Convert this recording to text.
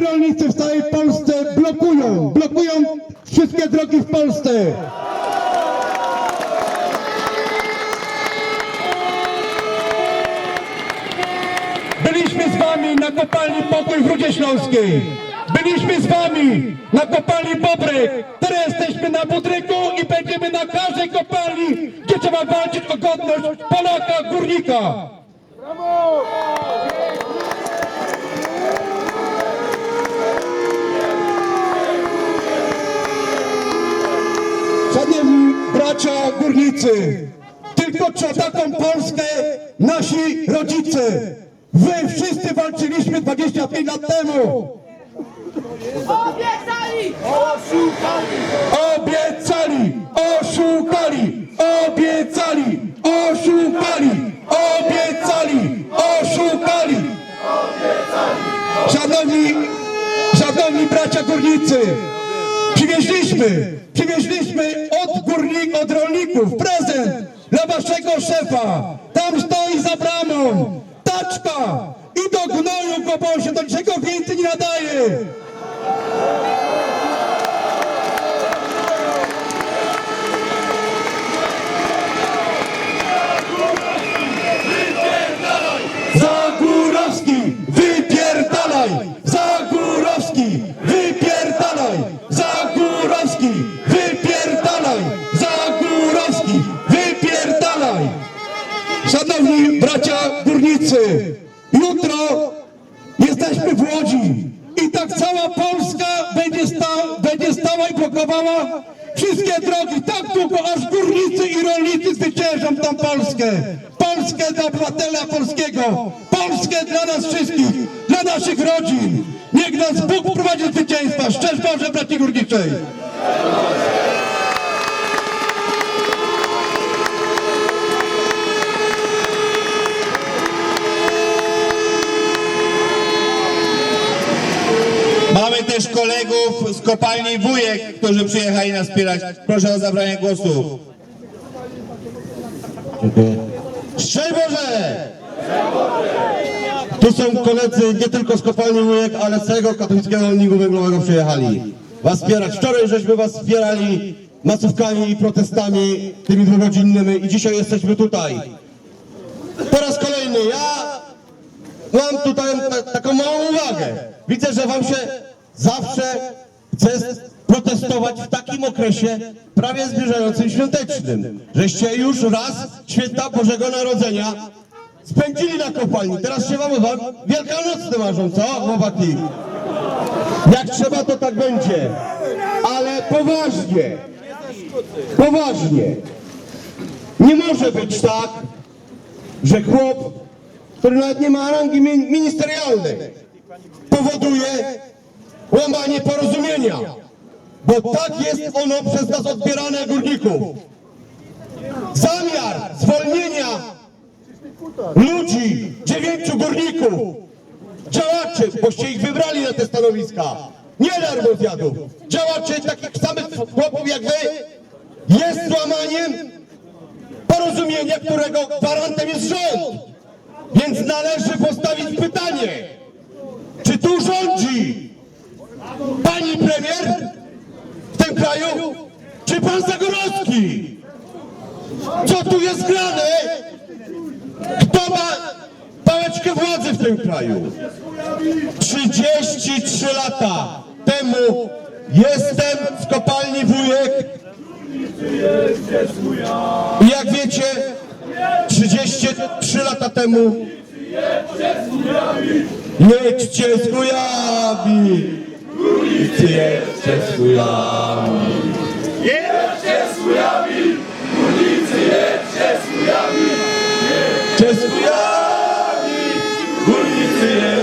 rolnicy w całej Polsce blokują, blokują wszystkie drogi w Polsce. Byliśmy z wami na kopalni Pokój w Rudzie Śląskiej. Byliśmy z wami na kopalni Bobryk. Teraz jesteśmy na Budryku i będziemy na każdej kopalni, gdzie trzeba walczyć o godność Polaka, górnika. Bracia górnicy, tylko o taką Polskę nasi rodzice, wy wszyscy walczyliśmy 25 lat temu. Obiecali! Obiecali, oszukali, obiecali, oszukali, obiecali, oszukali. Szanowni, szanowni bracia górnicy, przywieźliśmy, przywieźliśmy od rolników prezent dla waszego szefa. Tam stoi za bramą taczka i do gnoju go, bo on się do niczego więcej nie nadaje. Górnicy, jutro jesteśmy w Łodzi i tak cała Polska będzie, sta, będzie stała i blokowała wszystkie drogi, tak długo aż górnicy i rolnicy zwyciężą tą Polskę. Polskę dla obywatela polskiego, Polskę dla nas wszystkich, dla naszych rodzin. Niech nas Bóg prowadzi zwycięstwa. Szczęść Boże, braci górniczej! Mamy też kolegów z kopalni Wujek, którzy przyjechali nas wspierać. Proszę o zabranie głosu. Szczęść Boże! Tu są koledzy nie tylko z kopalni Wujek, ale z całego katolickiego rolniku węglowego przyjechali. Was wspierać. Wczoraj żeśmy was wspierali masówkami i protestami tymi dwugodzinnymi i dzisiaj jesteśmy tutaj. Po raz kolejny ja mam tutaj ta, taką małą uwagę. Widzę, że wam się zawsze chce protestować w takim okresie prawie zbliżającym świątecznym. Żeście już raz święta Bożego Narodzenia spędzili na kopalni. Teraz się wam wam wielkanocne marzą, co chłopaki? Jak trzeba to tak będzie. Ale poważnie. Poważnie. Nie może być tak, że chłop, który nawet nie ma rangi min- ministerialnej, powoduje łamanie porozumienia. Bo tak jest ono przez nas odbierane górników. Zamiar zwolnienia ludzi, dziewięciu górników, działaczy, boście ich wybrali na te stanowiska, nie darmozjadów, działaczy takich samych chłopów jak wy, jest złamaniem porozumienia, którego gwarantem jest rząd. Więc należy postawić pytanie, tu rządzi pani premier w tym kraju, czy pan Zagorowski? Co tu jest grane? Kto ma pałeczkę władzy w tym kraju? 33 lata temu jestem w kopalni Wujek i jak wiecie, 33 lata temu jedźcie z chujami, jedźcie z chujami.